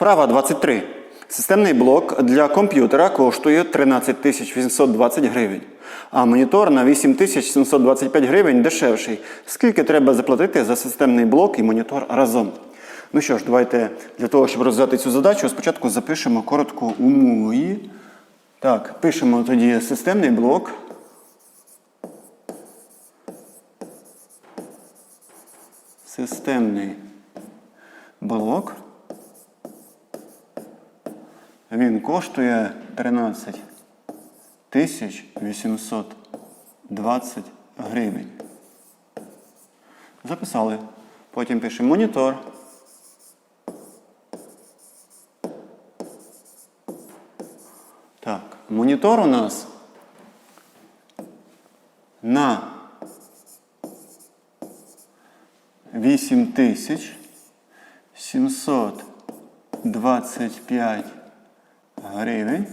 Вправа 23. Системний блок для комп'ютера коштує 13 820 гривень, а монітор на 8 725 гривень дешевший. Скільки треба заплатити за системний блок і монітор разом? Ну що ж, давайте для того, щоб розв'язати цю задачу, спочатку запишемо коротко умову. Так, пишемо тоді системний блок. Системний блок. Він коштує 13 тисяч 820 гривень. Записали. Потім пишемо монітор. Так, монітор у нас на 8725 гривень.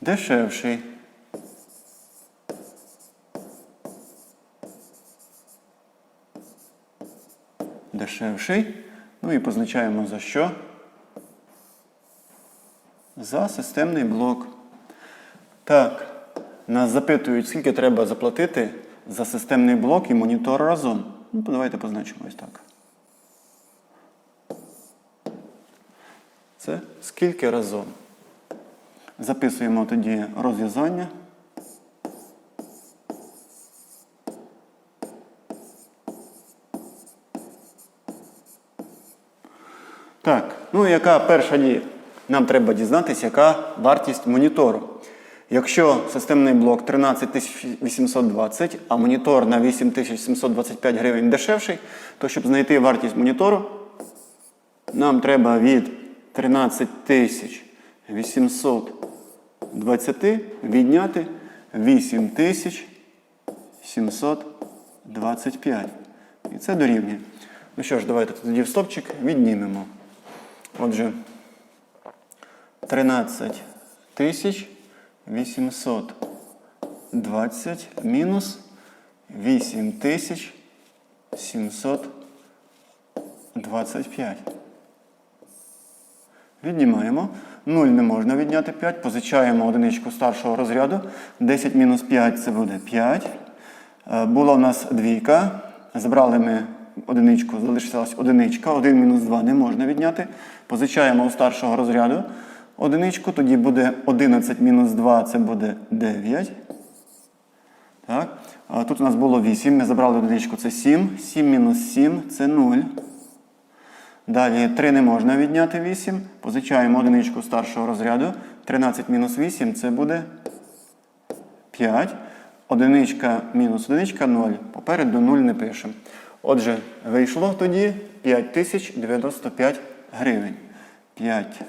Дешевший. Дешевший. Ну і позначаємо за що? За системний блок. Так, нас запитують, скільки треба заплатити за системний блок і монітор разом. Ну, давайте позначимо ось так. Це скільки разом. Записуємо тоді розв'язання. Так, ну яка перша дія? Нам треба дізнатися, яка вартість монітору. Якщо системний блок 13820, а монітор на 8725 гривень дешевший, то щоб знайти вартість монітору, нам треба від 13820 відняти 8725. І це дорівнює. Ну що ж, давайте тоді в стопчик віднімемо. Отже, 13 тисяч 820 мінус 8 тисяч 725. Віднімаємо. 0 не можна відняти 5. Позичаємо одиничку старшого розряду. 10 мінус 5 це буде 5. Е, Була у нас двійка. Забрали ми одиничку, залишилась одиничка. 1 мінус 2 не можна відняти. Позичаємо у старшого розряду одиничку. Тоді буде 11 мінус 2 це буде 9. Так. Тут у нас було 8. Ми забрали одиничку, це 7. 7 мінус 7 це 0. Далі 3 не можна відняти 8. Позичаємо одиничку старшого розряду. 13 мінус 8 це буде 5. Одиничка мінус одиничка 0. Попереду 0 не пишемо. Отже, вийшло тоді 5095 гривень. 5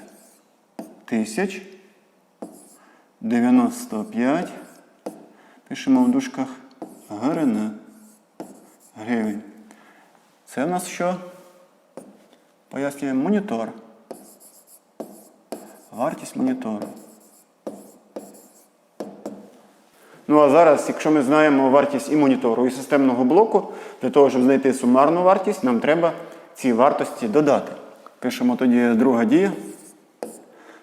тисяч 95. Пишемо в дужках гривень. Гривень. Це в нас що? Пояснюємо монітор. Вартість монітору. Ну а зараз, якщо ми знаємо вартість і монітору, і системного блоку, для того, щоб знайти сумарну вартість, нам треба ці вартості додати. Пишемо тоді друга дія.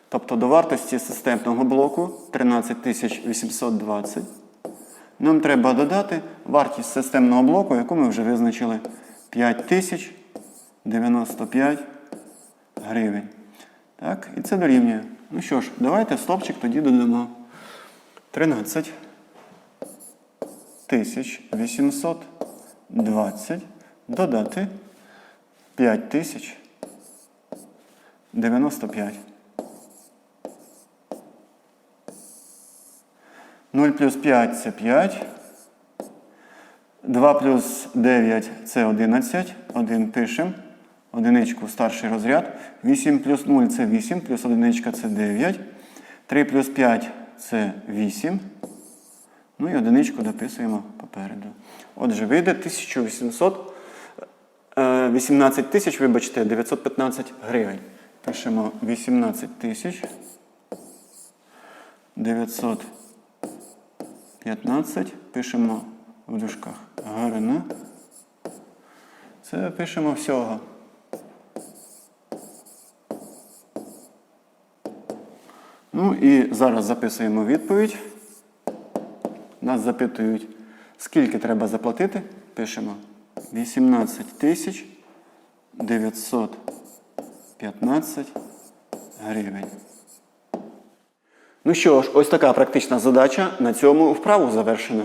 Тобто до вартості системного блоку 13820. Нам треба додати вартість системного блоку, яку ми вже визначили 5095 гривень. Так, і це дорівнює. Ну що ж, давайте стопчик тоді додамо 13 820 додати 5095. 0 плюс 5 це 5. 2 плюс 9 це 11. 1 пишемо. Одиничку старший розряд. 8 плюс 0 це 8, плюс одиничка це 9. 3 плюс 5 це 8. Ну і одиничку дописуємо попереду. Отже, вийде 1800, е, 18 тисяч, вибачте, 915 гривень. Пишемо 18 тисяч 915. Пишемо в дужках гривна. Це пишемо всього. Ну і зараз записуємо відповідь. Нас запитують, скільки треба заплатити. Пишемо 18 тисяч 915 гривень. Ну що ж, ось така практична задача. На цьому вправу завершено.